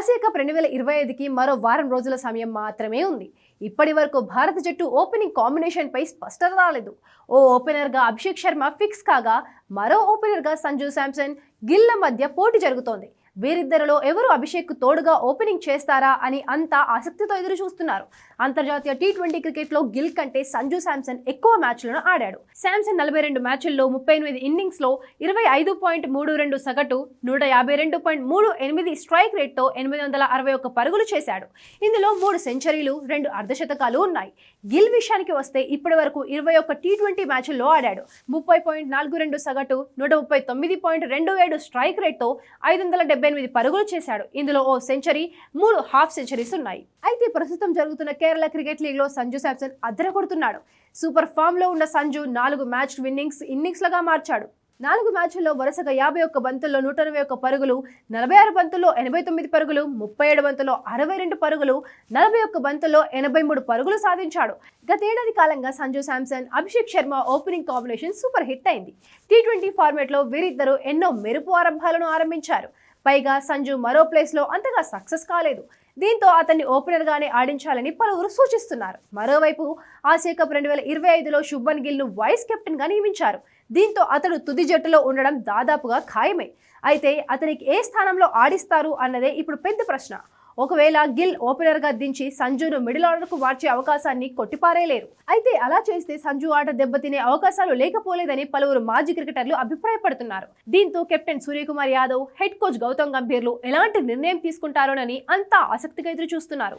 Asia cup రెండు వేల ఇరవై ఐదుకి మరో వారం రోజుల సమయం మాత్రమే ఉంది. ఇప్పటి వరకు భారత జట్టు ఓపెనింగ్ కాంబినేషన్ పై స్పష్టత రాలేదు. ఓ ఓపెనర్గా అభిషేక్ శర్మ ఫిక్స్ కాగా మరో ఓపెనర్గా సంజు శాంసన్ గిల్ల మధ్య పోటీ జరుగుతోంది. వీరిద్దరిలో ఎవరు అభిషేక్ తోడుగా ఓపెనింగ్ చేస్తారా అని అంతా ఆసక్తితో ఎదురు చూస్తున్నారు అంతర్జాతీయ టీ ట్వంటీ క్రికెట్లో గిల్ కంటే సంజు శాంసన్ ఎక్కువ మ్యాచ్లను ఆడాడు. శాంసన్ నలభై రెండు మ్యాచ్ల్లో ముప్పై ఎనిమిది ఇన్నింగ్స్లో ఇరవై ఐదు పాయింట్ మూడు రెండు సగటు నూట యాభై రెండు పాయింట్ మూడు ఎనిమిది స్ట్రైక్ రేట్తో ఎనిమిది వందల అరవై ఒక్క పరుగులు చేశాడు. ఇందులో మూడు సెంచరీలు రెండు అర్ధశతకాలు ఉన్నాయి. గిల్ విషయానికి వస్తే ఇప్పటి వరకు ఇరవై ఒక్క టీ ట్వంటీ మ్యాచ్ల్లో ఆడాడు. ముప్పై పాయింట్ నాలుగు రెండు సగటు నూట ముప్పై తొమ్మిది పాయింట్ రెండు ఏడు స్ట్రైక్ రేట్తో ఐదు వందల ఎనిమిది పరుగులు చేశాడు. ఇందులో ఓ సెంచరీ మూడు హాఫ్ సెంచరీస్ ఉన్నాయి. అయితే ప్రస్తుతం జరుగుతున్న కేరళ క్రికెట్ లీగ్లో సంజు శాంసన్ అద్దర కొడుతున్నాడు సూపర్ ఫామ్లో ఉన్న సంజు నాలుగు మ్యాచ్ విన్నింగ్స్ ఇన్నింగ్స్లుగా మార్చాడు. నాలుగు మ్యాచ్ల్లో వరుసగా యాభై ఒక్క బంతుల్లో నూట ఇరవై ఒక్క పరుగులు నలభై ఆరు బంతుల్లో ఎనభై తొమ్మిది పరుగులు ముప్పై ఏడు బంతుల్లో అరవై రెండు పరుగులు నలభై ఒక్క బంతుల్లో ఎనభై మూడు పరుగులు సాధించాడు. గతేడాది కాలంగా Sanju Samson Abhishek Sharma opening combination super hit అయింది. టీ ట్వంటీ ఫార్మాట్లో వీరిద్దరూ ఎన్నో మెరుపు ఆరంభాలను ఆరంభించారు. పైగా సంజు మరో ప్లేస్లో అంతగా సక్సెస్ కాలేదు. దీంతో అతన్ని ఓపెనర్గానే ఆడించాలని పలువురు సూచిస్తున్నారు. మరోవైపు ఆసియా కప్ రెండు వేల ఇరవై ఐదులో శుభన్ గిల్ను వైస్ కెప్టెన్గా నియమించారు. దీంతో అతడు తుది జట్టులో ఉండడం దాదాపుగా ఖాయమే. అయితే అతనికి ఏ స్థానంలో ఆడిస్తారు అన్నదే ఇప్పుడు పెద్ద ప్రశ్న. ఒకవేళ గిల్ ఓపెనర్గా దించి సంజును మిడిల్ ఆర్డర్కు మార్చే అవకాశాన్ని కొట్టిపారేలేరు. అయితే అలా చేస్తే సంజు ఆట దెబ్బతినే అవకాశాలు లేకపోలేదని పలువురు మాజీ క్రికెటర్లు అభిప్రాయపడుతున్నారు. దీంతో captain Suryakumar Yadav head coach Gautam గంభీర్లు ఎలాంటి నిర్ణయం తీసుకుంటారోనని అంతా ఆసక్తిగా ఎదురు చూస్తున్నారు